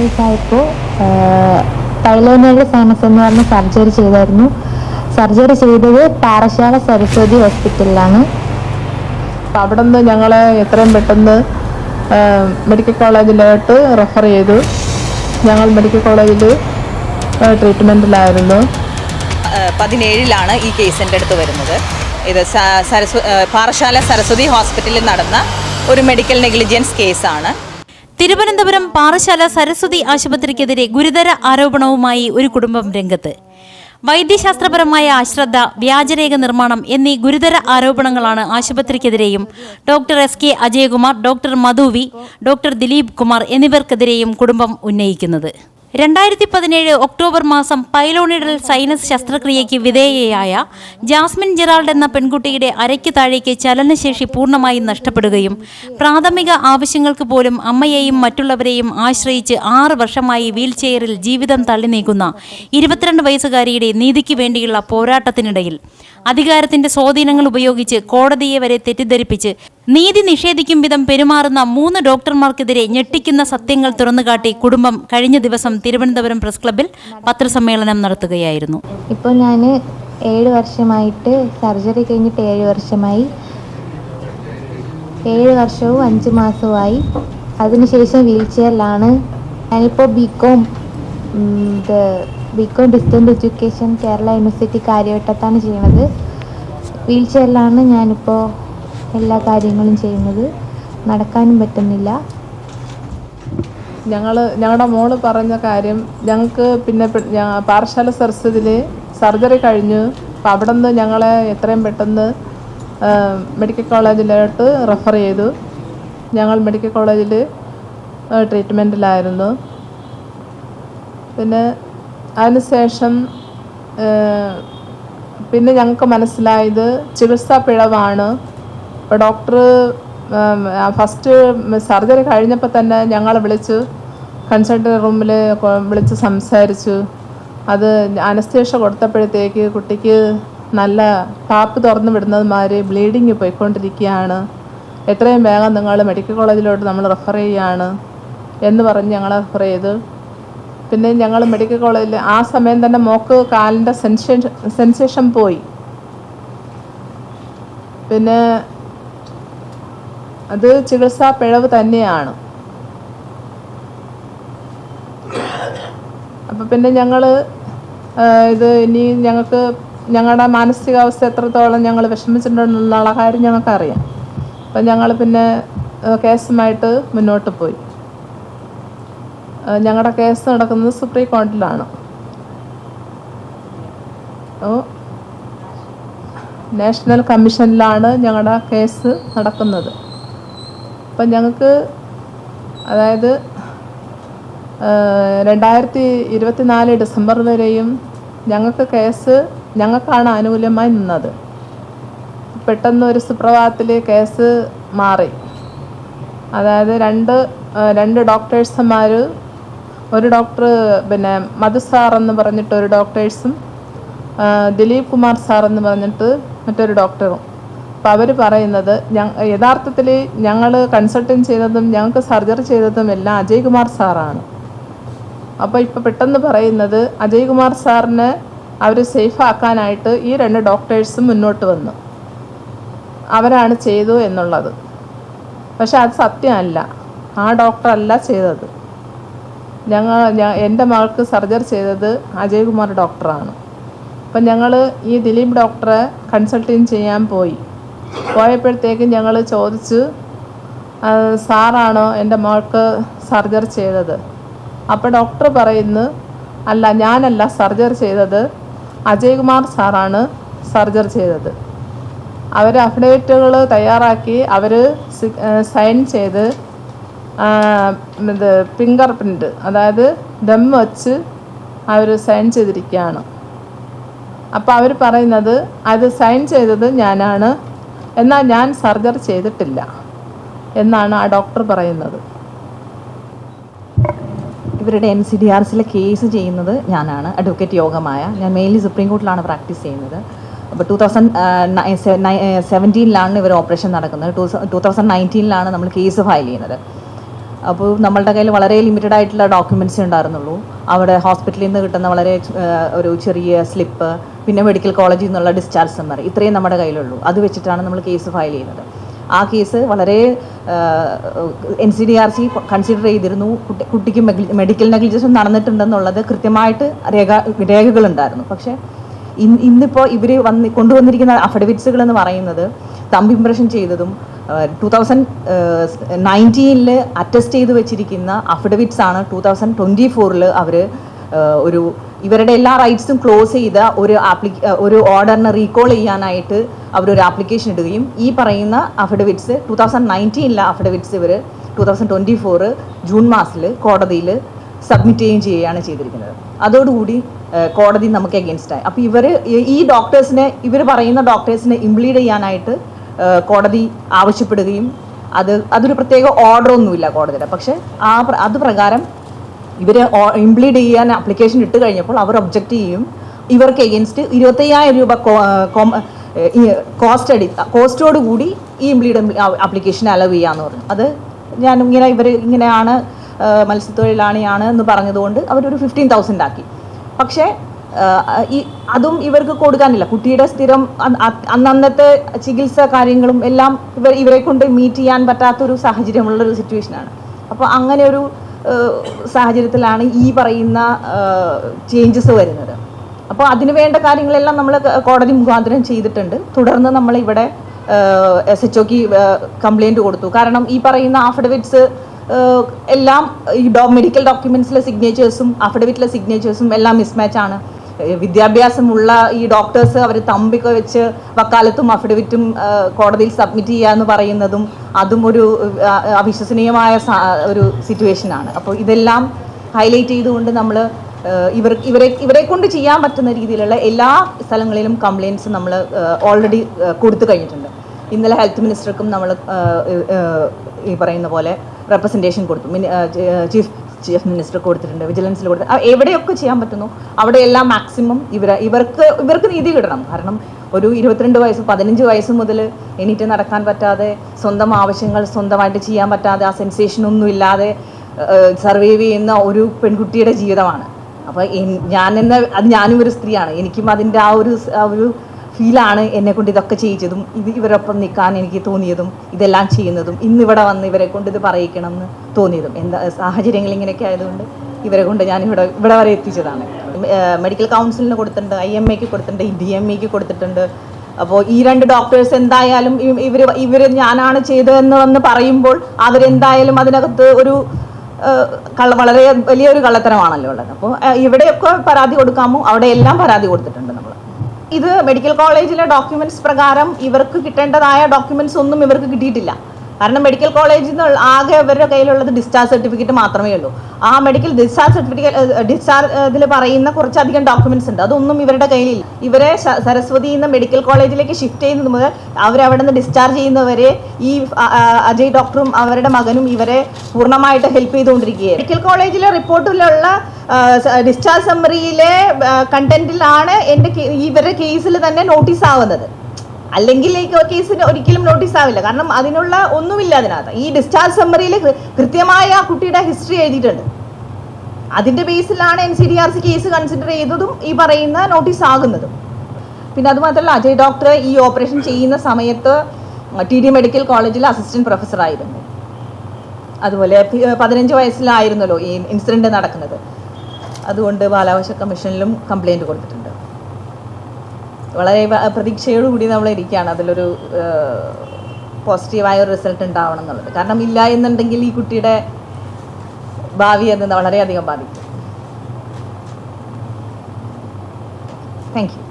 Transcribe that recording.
വയസ്സായപ്പോൾ തൈലോനയുടെ സൈനസ് എന്ന് പറഞ്ഞ സർജറി ചെയ്തായിരുന്നു. സർജറി ചെയ്തത് പാറശാല സരസ്വതി ഹോസ്പിറ്റലിലാണ് അവിടെ നിന്ന് ഞങ്ങളെ എത്രയും പെട്ടെന്ന് മെഡിക്കൽ കോളേജിലോട്ട് റെഫർ ചെയ്തു. ഞങ്ങൾ മെഡിക്കൽ കോളേജിൽ ട്രീറ്റ്മെന്റിലായിരുന്നു പതിനേഴിലാണ് ഈ കേസ് എന്റെ അടുത്ത് വരുന്നത്. ഇത് സരസ്വ പാറശാല സരസ്വതി ഹോസ്പിറ്റലിൽ നടന്ന ഒരു മെഡിക്കൽ നെഗ്ലിജൻസ് കേസാണ് തിരുവനന്തപുരം പാറശാല സരസ്വതി ആശുപത്രിക്കെതിരെ ഗുരുതര ആരോപണവുമായി ഒരു കുടുംബം രംഗത്ത്. വൈദ്യശാസ്ത്രപരമായ അശ്രദ്ധ വ്യാജരേഖ നിർമ്മാണം എന്നീ ഗുരുതര ആരോപണങ്ങളാണ് ആശുപത്രിക്കെതിരെയും doctor S K Ajayakumar doctor മധുവി doctor Dileep Kumar എന്നിവർക്കെതിരെയും കുടുംബം ഉന്നയിക്കുന്നത്. രണ്ടായിരത്തി പതിനേഴ് ഒക്ടോബർ മാസം പൈലോണിഡൽ സൈനസ് ശസ്ത്രക്രിയയ്ക്ക് വിധേയയായ ജാസ്മിൻ ജെറാൾഡ് എന്ന പെൺകുട്ടിയുടെ അരയ്ക്ക് താഴേക്ക് ചലനശേഷി പൂർണമായും നഷ്ടപ്പെടുകയും പ്രാഥമിക ആവശ്യങ്ങൾക്ക് പോലും അമ്മയെയും മറ്റുള്ളവരെയും ആശ്രയിച്ച് ആറ് വർഷമായി വീൽചെയറിൽ ജീവിതം തള്ളി നീക്കുന്ന ഇരുപത്തിരണ്ട് വയസ്സുകാരിയുടെ നീതിക്ക് വേണ്ടിയുള്ള പോരാട്ടത്തിനിടയിൽ അധികാരത്തിന്റെ സ്വാധീനങ്ങൾ ഉപയോഗിച്ച് കോടതിയെ വരെ തെറ്റിദ്ധരിപ്പിച്ച് നീതി നിഷേധിക്കും വിധം പെരുമാറുന്ന മൂന്ന് ഡോക്ടർമാർക്കെതിരെ ഞെട്ടിക്കുന്ന സത്യങ്ങൾ തുറന്നുകാട്ടി കുടുംബം കഴിഞ്ഞ ദിവസം തിരുവനന്തപുരം പ്രസ് ക്ലബിൽ പത്രസമ്മേളനം നടത്തുകയായിരുന്നു. ഇപ്പോൾ ഞാൻ ഏഴ് വർഷമായിട്ട് സർജറി കഴിഞ്ഞിട്ട് ഏഴ് വർഷമായി. ഏഴ് വർഷവും അഞ്ച് മാസവുമായി. അതിനുശേഷം വീൽ ചെയറിലാണ്. ഞാനിപ്പോൾ ബികോം ഇത് BCom distance education Kerala university കാര്യവട്ടത്താണ് ചെയ്യുന്നത്. വീൽ ചെയറിലാണ് ഞാനിപ്പോൾ എല്ലാ കാര്യങ്ങളും ചെയ്യുന്നത് നടക്കാനും പറ്റുന്നില്ല. ഞങ്ങൾ ഞങ്ങളുടെ മോൾ പറഞ്ഞ കാര്യം ഞങ്ങൾക്ക് പിന്നെ പാറശാല സരസ്വതിയിൽ സർജറി കഴിഞ്ഞു. അപ്പം അവിടെ നിന്ന് ഞങ്ങളെ എത്രയും പെട്ടെന്ന് മെഡിക്കൽ കോളേജിലോട്ട് റെഫർ ചെയ്തു. ഞങ്ങൾ മെഡിക്കൽ കോളേജിൽ ട്രീറ്റ്മെന്റിലായിരുന്നു പിന്നെ അതിനുശേഷം പിന്നെ ഞങ്ങൾക്ക് മനസ്സിലായത് ചികിത്സാ പിഴവാണ്. അപ്പോൾ ഡോക്ടർ ഫസ്റ്റ് സർജറി കഴിഞ്ഞപ്പോൾ തന്നെ ഞങ്ങളെ വിളിച്ച് കൺസൾട്ട് റൂമിൽ വിളിച്ച് സംസാരിച്ചു. അത് അനസ്തേഷ കൊടുത്തപ്പോഴത്തേക്ക് കുട്ടിക്ക് നല്ല പാപ്പ് തുറന്നു വിടുന്നത് മാതിരി ബ്ലീഡിങ് പോയിക്കൊണ്ടിരിക്കുകയാണ്. എത്രയും വേഗം നിങ്ങൾ മെഡിക്കൽ കോളേജിലോട്ട് നമ്മൾ റെഫർ ചെയ്യുകയാണ് എന്ന് പറഞ്ഞ് ഞങ്ങൾ റെഫർ ചെയ്ത്. പിന്നെ ഞങ്ങൾ മെഡിക്കൽ കോളേജിൽ ആ സമയം തന്നെ മോക്ക് കാലിന്റെ സെൻസേഷൻ സെൻസേഷൻ പോയി. പിന്നെ അത് ചികിത്സാ പിഴവ് തന്നെയാണ്. അപ്പം പിന്നെ ഞങ്ങൾ ഇത് ഇനി ഞങ്ങൾക്ക് ഞങ്ങളുടെ മാനസികാവസ്ഥ എത്രത്തോളം ഞങ്ങൾ വിഷമിച്ചിട്ടുണ്ടെന്നുള്ള കാര്യം ഞങ്ങൾക്കറിയാം. അപ്പം ഞങ്ങൾ പിന്നെ കേസുമായിട്ട് മുന്നോട്ട് പോയി. ഞങ്ങളുടെ കേസ് നടക്കുന്നത് സുപ്രീം കോടതിയിലാണ്. നാഷണൽ കമ്മീഷനിലാണ് ഞങ്ങളുടെ കേസ് നടക്കുന്നത്. അപ്പം ഞങ്ങൾക്ക് അതായത് രണ്ടായിരത്തി ഇരുപത്തിനാല് ഡിസംബർ വരെയും ഞങ്ങൾക്ക് കേസ് ഞങ്ങൾക്കാണ് ആനുകൂല്യമായി നിന്നത്. പെട്ടെന്ന് ഒരു സുപ്രഭാതത്തിൽ കേസ് മാറി. അതായത് രണ്ട് രണ്ട് ഡോക്ടേഴ്സുമാർ ഒരു ഡോക്ടർ പിന്നെ മധു സാർ എന്ന് പറഞ്ഞിട്ട് ഒരു ഡോക്ടേഴ്സും ദിലീപ് കുമാർ സാർ എന്ന് പറഞ്ഞിട്ട് മറ്റൊരു ഡോക്ടറും. അപ്പോൾ അവർ പറയുന്നത് യഥാർത്ഥത്തിൽ ഞങ്ങൾ കൺസൾട്ടിങ് ചെയ്തതും ഞങ്ങൾക്ക് സർജറി ചെയ്തതും എല്ലാം അജയ് കുമാർ സാറാണ്. അപ്പോൾ ഇപ്പോൾ പെട്ടെന്ന് പറയുന്നത് അജയ് കുമാർ സാറിനെ അവർ സേഫ് ആക്കാനായിട്ട് ഈ രണ്ട് ഡോക്ടേഴ്സും മുന്നോട്ട് വന്നു. അവരാണ് ചെയ്തു എന്നുള്ളത്. പക്ഷെ അത് സത്യമല്ല. ആ ഡോക്ടറല്ല ചെയ്തത്. ഞങ്ങൾ എന്റെ മകൾക്ക് സർജറി ചെയ്തത് അജയ് കുമാർ ഡോക്ടറാണ് അപ്പം ഞങ്ങൾ ഈ ദിലീപ് ഡോക്ടറെ കൺസൾട്ടിങ് ചെയ്യാൻ പോയി. പോയപ്പോഴത്തേക്കും ഞങ്ങൾ ചോദിച്ചു "ആ, സാറാണോ എന്റെ മോൾക്ക് സർജറി ചെയ്തത്? അപ്പോൾ ഡോക്ടർ പറയുന്നു അല്ല ഞാനല്ല സർജറി ചെയ്തത്. അജയ്കുമാർ സാറാണ് സർജറി ചെയ്തത്. അവർ അഫിഡവിറ്റുകൾ തയ്യാറാക്കി അവർ സൈൻ ചെയ്ത് ഇത് ഫിംഗർ പ്രിന്റ് അതായത് ദം വച്ച് അവർ സൈൻ ചെയ്തിരിക്കുകയാണ്. അപ്പോൾ അവർ പറയുന്നത് അത് സൈൻ ചെയ്തത് ഞാനാണ്. എന്നാൽ ഞാൻ സർജറി ചെയ്തിട്ടില്ല എന്നാണ് ആ ഡോക്ടർ പറയുന്നത്. ഇവരുടെ എം സി ഡി ആർ സിലെ കേസ് ചെയ്യുന്നത് ഞാനാണ്. അഡ്വക്കേറ്റ് യോഗമായ. ഞാൻ മെയിൻലി സുപ്രീം കോർട്ടിലാണ് പ്രാക്ടീസ് ചെയ്യുന്നത്. അപ്പോൾ ടൂ തൗസൻഡ് സെവന്റീനിലാണ് ഇവർ ഓപ്പറേഷൻ നടക്കുന്നത്. ടൂ ടൂ തൗസൻഡ് നയന്റീനിലാണ് നമ്മൾ കേസ് ഫയൽ ചെയ്യുന്നത്. അപ്പോൾ നമ്മളുടെ കയ്യിൽ വളരെ ലിമിറ്റഡ് ആയിട്ടുള്ള ഡോക്യുമെൻസ് ഉണ്ടായിരുന്നുള്ളൂ. അവിടെ ഹോസ്പിറ്റലിൽ നിന്ന് കിട്ടുന്ന വളരെ ഒരു ചെറിയ സ്ലിപ്പ് പിന്നെ മെഡിക്കൽ കോളേജിൽ നിന്നുള്ള ഡിസ്ചാർജ് സമ്മറി ഇത്രയും നമ്മുടെ കയ്യിലുള്ളൂ. അത് വെച്ചിട്ടാണ് നമ്മൾ കേസ് ഫയൽ ചെയ്യുന്നത്. ആ കേസ് വളരെ N C D R C consider ചെയ്തിരുന്നു. കുട്ടി കുട്ടിക്ക് മെഡിക്കൽ നെഗ്ലിജൻസ് നടന്നിട്ടുണ്ടെന്നുള്ളത് കൃത്യമായിട്ട് രേഖ രേഖകളുണ്ടായിരുന്നു. പക്ഷേ ഇന്ന് ഇന്നിപ്പോൾ ഇവർ വന്ന് കൊണ്ടുവന്നിരിക്കുന്ന അഫിഡവിറ്റ്സുകൾ എന്ന് പറയുന്നത് തമ്പ് ഇംപ്രഷൻ ചെയ്തതും ടു തൗസൻഡ് നയന്റീനിൽ അറ്റസ്റ്റ് ചെയ്ത് വെച്ചിരിക്കുന്ന അഫിഡവിറ്റ്സ് ആണ് ടു തൗസൻഡ് ട്വന്റി ഫോറിൽ അവർ ഒരു ഇവരുടെ എല്ലാ റൈറ്റ്സും ക്ലോസ് ചെയ്ത ഒരു ആപ്ലി ഒരു ഓർഡറിനെ റീകോൾ ചെയ്യാനായിട്ട് അവർ ഒരു ആപ്ലിക്കേഷൻ ഇടുകയും ഈ പറയുന്ന അഫിഡവിറ്റ്സ് ടൂ തൗസൻഡ് നയന്റീനിലെ അഫിഡവിറ്റ്സ് ഇവർ two thousand twenty four June മാസത്തിൽ കോടതിയിൽ സബ്മിറ്റ് ചെയ്യുകയും ചെയ്യുകയാണ് ചെയ്തിരിക്കുന്നത്. അതോടുകൂടി കോടതി നമുക്ക് ആയി. അപ്പോൾ ഇവർ ഈ ഡോക്ടേഴ്സിനെ ഇവർ പറയുന്ന ഡോക്ടേഴ്സിനെ ഇംപ്ലീഡ് ചെയ്യാനായിട്ട് കോടതി ആവശ്യപ്പെടുകയും അത് അതൊരു പ്രത്യേക ഓർഡർ ഒന്നുമില്ല കോടതിയുടെ. പക്ഷേ ആ അത് പ്രകാരം ഇവർ ഇംപ്ലീഡ് ചെയ്യാൻ ആപ്ലിക്കേഷൻ ഇട്ട് കഴിഞ്ഞപ്പോൾ അവർ ഒബ്ജക്റ്റ് ചെയ്യും. ഇവർക്ക് എഗൻസ്റ്റ് ഇരുപത്തയ്യായിരം രൂപ കോസ്റ്റ് അടി കോസ്റ്റോട് കൂടി ഈ ഇംപ്ലീഡ് ആപ്ലിക്കേഷൻ അലവ് ചെയ്യാന്ന് പറഞ്ഞു. അത് ഞാൻ ഇങ്ങനെ ഇവർ ഇങ്ങനെയാണ് മത്സ്യത്തൊഴിലാണിയാണ് എന്ന് പറഞ്ഞതുകൊണ്ട് അവരൊരു ഫിഫ്റ്റീൻ തൗസൻഡ് ആക്കി. പക്ഷേ ഈ അതും ഇവർക്ക് കൊടുക്കാനില്ല. കുട്ടിയുടെ സ്ഥിരം അന്നന്നത്തെ ചികിത്സ കാര്യങ്ങളും എല്ലാം ഇവർ ഇവരെ കൊണ്ട് മീറ്റ് ചെയ്യാൻ പറ്റാത്തൊരു സാഹചര്യമുള്ളൊരു സിറ്റുവേഷനാണ് അപ്പോൾ അങ്ങനെ ഒരു സാഹചര്യത്തിലാണ് ഈ പറയുന്ന ചേഞ്ചസ് വരുന്നത്. അപ്പോൾ അതിന് വേണ്ട കാര്യങ്ങളെല്ലാം നമ്മൾ കോടതി മുഖാന്തരം ചെയ്തിട്ടുണ്ട്. തുടർന്ന് നമ്മൾ ഇവിടെ എസ് എച്ച് ഒക്ക് കംപ്ലൈന്റ് കൊടുത്തു. കാരണം ഈ പറയുന്ന ആഫിഡവിറ്റ്സ് എല്ലാം ഈ ഡോ മെഡിക്കൽ ഡോക്യുമെൻസിലെ സിഗ്നേച്ചേഴ്സും അഫിഡവിറ്റിലെ സിഗ്നേച്ചേഴ്സും എല്ലാം മിസ്മാച്ച് ആണ്. വിദ്യാഭ്യാസമുള്ള ഈ ഡോക്ടേഴ്സ് അവർ തമ്പിക്കെ വെച്ച് വക്കാലത്തും അഫിഡവിറ്റും കോടതിയിൽ സബ്മിറ്റ് ചെയ്യുക എന്ന് പറയുന്നതും അതും ഒരു അവിശ്വസനീയമായ ഒരു സിറ്റുവേഷനാണ്. അപ്പോൾ ഇതെല്ലാം ഹൈലൈറ്റ് ചെയ്തുകൊണ്ട് നമ്മൾ ഇവർ ഇവരെ ഇവരെ കൊണ്ട് ചെയ്യാൻ പറ്റുന്ന രീതിയിലുള്ള എല്ലാ സ്ഥലങ്ങളിലും കംപ്ലയിൻസ് നമ്മൾ ഓൾറെഡി കൊടുത്തു കഴിഞ്ഞിട്ടുണ്ട്. ഇന്നലെ ഹെൽത്ത് മിനിസ്റ്റർക്കും നമ്മൾ ഈ പറയുന്ന പോലെ റെപ്രസെന്റേഷൻ കൊടുത്തു. ചീഫ് ചീഫ് മിനിസ്റ്റർ കൊടുത്തിട്ടുണ്ട് വിജിലൻസിൽ കൊടുത്തു. ആ, എവിടെയൊക്കെ ചെയ്യാൻ പറ്റുന്നു? അവിടെയെല്ലാം മാക്സിമം ഇവർ ഇവർക്ക് ഇവർക്ക് നീതി കിട്ടണം. കാരണം ഒരു ഇരുപത്തിരണ്ട് വയസ്സ് പതിനഞ്ച് വയസ്സ് മുതൽ എണീറ്റ് നടക്കാൻ പറ്റാതെ സ്വന്തം ആവശ്യങ്ങൾ സ്വന്തമായിട്ട് ചെയ്യാൻ പറ്റാതെ ആ സെൻസേഷൻ ഒന്നും ഇല്ലാതെ സർവൈവ് ചെയ്യുന്ന ഒരു പെൺകുട്ടിയുടെ ജീവിതമാണ്. അപ്പോൾ ഞാൻ എന്ന അത് ഞാനും ഒരു സ്ത്രീയാണ്. എനിക്കും അതിന്റെ ആ ഒരു ഒരു ഫീലാണ് എന്നെ കൊണ്ട് ഇതൊക്കെ ചെയ്യിച്ചതും ഇത് ഇവരൊപ്പം നിൽക്കാൻ എനിക്ക് തോന്നിയതും ഇതെല്ലാം ചെയ്യുന്നതും ഇന്നിവിടെ വന്ന് ഇവരെ കൊണ്ട് ഇത് പറയിക്കണം എന്ന് തോന്നിയതും. എന്താ സാഹചര്യങ്ങൾ ഇങ്ങനെയൊക്കെ ആയതുകൊണ്ട് ഇവരെ കൊണ്ട് ഞാൻ ഇവിടെ ഇവിടെ വരെ എത്തിച്ചതാണ്. മെഡിക്കൽ കൗൺസിലിന് കൊടുത്തിട്ടുണ്ട് ഐ എം എക്ക് കൊടുത്തിട്ടുണ്ട് ഡി എം എക്ക് കൊടുത്തിട്ടുണ്ട്. അപ്പോൾ ഈ രണ്ട് ഡോക്ടേഴ്സ് എന്തായാലും ഇവർ ഇവർ ഞാനാണ് ചെയ്തതെന്ന് വന്ന് പറയുമ്പോൾ അവരെന്തായാലും അതിനകത്ത് ഒരു കള്ള വളരെ വലിയൊരു കള്ളത്തരമാണല്ലോ ഉള്ളത്. അപ്പോൾ ഇവിടെയൊക്കെ പരാതി കൊടുക്കാമോ? അവിടെ എല്ലാം പരാതി കൊടുത്തിട്ടുണ്ട് നമ്മൾ. ഇത് മെഡിക്കൽ കോളേജിലെ ഡോക്യുമെന്റ്സ് പ്രകാരം ഇവർക്ക് കിട്ടേണ്ടതായ ഡോക്യുമെന്റ്സ് ഒന്നും ഇവർക്ക് കിട്ടിയിട്ടില്ല. കാരണം മെഡിക്കൽ കോളേജിൽ നിന്ന് ആകെ അവരുടെ കയ്യിലുള്ളത് ഡിസ്ചാർജ് സർട്ടിഫിക്കറ്റ് മാത്രമേ ഉള്ളൂ. ആ മെഡിക്കൽ ഡിസ്ചാർജ് സർട്ടിഫിക്കറ്റ് ഡിസ്ചാർജ് ഇതിൽ പറയുന്ന കുറച്ചധികം ഡോക്യുമെന്റ്സ് ഉണ്ട്. അതൊന്നും ഇവരുടെ കയ്യിലില്ല. ഇവരെ സരസ്വതി നിന്ന് മെഡിക്കൽ കോളേജിലേക്ക് ഷിഫ്റ്റ് ചെയ്യുന്നത് മുതൽ അവരവിടെ നിന്ന് ഡിസ്ചാർജ് ചെയ്യുന്നവരെ ഈ അജയ് ഡോക്ടറും അവരുടെ മകനും ഇവരെ പൂർണമായിട്ട് ഹെൽപ്പ് ചെയ്തുകൊണ്ടിരിക്കുകയാണ് മെഡിക്കൽ കോളേജിലെ റിപ്പോർട്ടിലുള്ള ഡിസ്ചാർജ് സമ്മറിയിലെ കണ്ടന്റിലാണ് എന്റെ ഇവരുടെ കേസിൽ തന്നെ നോട്ടീസ് ആവുന്നത്. അല്ലെങ്കിൽ ഈ കേസിന് ഒരിക്കലും നോട്ടീസ് ആവില്ല. കാരണം അതിനുള്ള ഒന്നുമില്ല അതിനകത്ത്. ഈ ഡിസ്ചാർജ് സമ്മറിയിൽ കൃത്യമായ ആ കുട്ടിയുടെ ഹിസ്റ്ററി എഴുതിയിട്ടുണ്ട്. അതിന്റെ ബേസിലാണ് N C D R C case consider ചെയ്തതും ഈ പറയുന്ന നോട്ടീസ് ആകുന്നതും. പിന്നെ അതുമാത്രമല്ല അജയ് ഡോക്ടർ ഈ ഓപ്പറേഷൻ ചെയ്യുന്ന സമയത്ത് ടി ഡി മെഡിക്കൽ കോളേജിൽ അസിസ്റ്റന്റ് പ്രൊഫസർ ആയിരുന്നു. അതുപോലെ പതിനഞ്ച് വയസ്സിലായിരുന്നല്ലോ ഈ ഇൻസിഡന്റ് നടക്കുന്നത്. അതുകൊണ്ട് ബാലാവകാശ കമ്മീഷനിലും കംപ്ലൈന്റ് കൊടുത്തിട്ടുണ്ട്. വളരെ പ്രതീക്ഷയോടുകൂടി നമ്മൾ ഇരിക്കുകയാണ്. അതിലൊരു പോസിറ്റീവായ ഒരു റിസൾട്ട് ഉണ്ടാവണം എന്നുള്ളത്. കാരണം ഇല്ല എന്നുണ്ടെങ്കിൽ ഈ കുട്ടിയുടെ ഭാവി എന്ന് വളരെയധികം ബാധിക്കും. Thank you